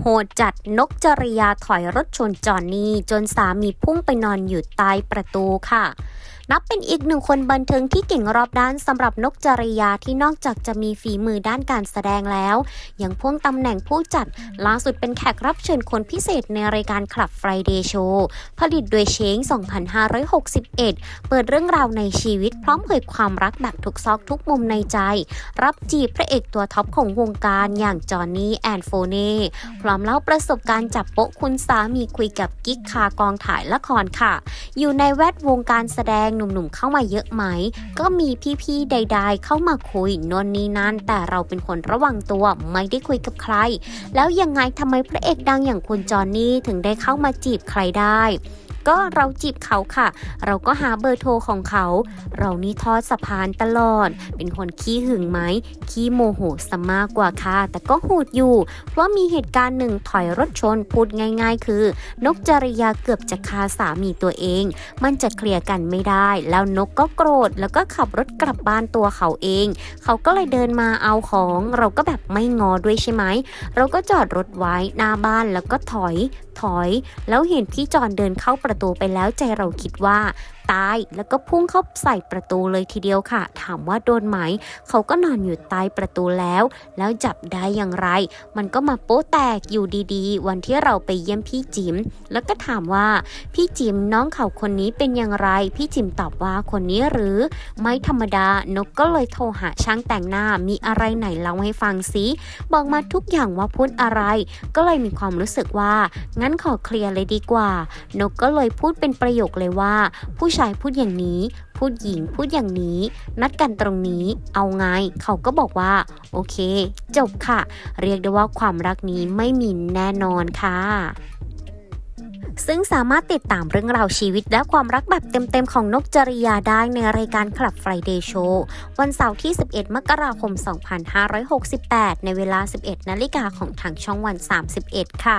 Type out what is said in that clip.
โหดจัดนกจริยาถอยรถชนจอนนี่จนสามีพุ่งไปนอนอยู่ใต้ประตูค่ะ นับเป็นอีกหนึ่งคนบันเทิงที่เก่งรอบด้านสำหรับนกจริยาที่นอกจากจะมีฝีมือด้านการแสดงแล้ว ยังพ่วงตำแหน่งผู้จัดล่าสุดเป็นแขกรับเชิญคนพิเศษในรายการคลับ Friday Show ผลิตโดยเชง 2561 เปิดเรื่องราวในชีวิตพร้อมเผยความรักแบบทุกซอกทุกมุมในใจ รับจีบพระเอกตัวท็อปของวงการอย่างจอห์นนี่แอนโฟเน่พร้อมเล่าประสบการณ์จับโป๊ะคุณสามีคุยกับกิ๊กคากองถ่ายละครค่ะ อยู่ในแวดวงการแสดงหนุ่มๆเข้ามาเยอะไหม ก็มีพี่ๆใด ๆ เข้ามาคุยนนนี่นั่นแต่เราเป็นคนระวังตัวไม่ได้คุยกับใคร แล้วยังไงทำไมพระเอกดังอย่างคุณจอห์นนี่ถึงได้เข้ามาจีบใครได้ ก็เราจีบเขาค่ะ เราก็หาเบอร์โทรของเขา เรานี่ทอดสะพานตลอด เป็นคนขี้หึงไหมขี้โมโหสมากกว่าค่ะ แต่ก็หูดอยู่ เพราะมีเหตุการณ์หนึ่งถอยรถชนพูดง่าย ๆ คือ นกจริยาเกือบจะคาสามีตัวเอง มันจะเคลียร์กันไม่ได้ แล้วนกก็โกรธแล้วก็ขับรถกลับบ้านตัวเขาเอง เขาก็เลยเดินมาเอาของ เราก็แบบไม่งอด้วยใช่ไหมเราก็จอดรถไว้หน้าบ้านแล้วก็ถอยถอย แล้วเห็นพี่จอนเดินเข้าประตูไปแล้วใจเราคิดว่า ตาย แล้วก็พุ่งเข้าใส่ประตูเลยทีเดียวค่ะ ถามว่าโดนไหม เขาก็นอนอยู่ใต้ประตูแล้ว แล้วจับได้อย่างไร มันก็มาโป๊ะแตกอยู่ดีๆ วันที่เราไปเยี่ยมพี่จิมแล้วก็ถามว่าพี่จิมน้องเขาคนนี้เป็นอย่างไร พี่จิมตอบว่าคนนี้หรือ ไม่ธรรมดานกก็เลยโทรหาช่างแต่งหน้ามีอะไรไหนเล่าให้ฟังสิบอกมาทุกอย่างว่าพูดอะไร ก็เลยมีความรู้สึกว่า งั้นขอเคลียร์เลยดีกว่า นกก็เลยพูดเป็นประโยคเลยว่า ผู้ชายพูดอย่างนี้พูดหญิงพูดอย่างนี้ นัดกันตรงนี้ เอาไง เขาก็บอกว่า โอเค จบค่ะ เรียกได้ว่าความรักนี้ไม่มีแน่นอนค่ะซึ่งสามารถติดตามเรื่องราวชีวิตและความรักแบบเต็มๆ ของนกจริยาได้ในรายการคลับ Friday Show วันเสาร์ที่ 11 มกราคม 2568 ในเวลา 11 นาฬิกาของทางช่องวัน 31 ค่ะ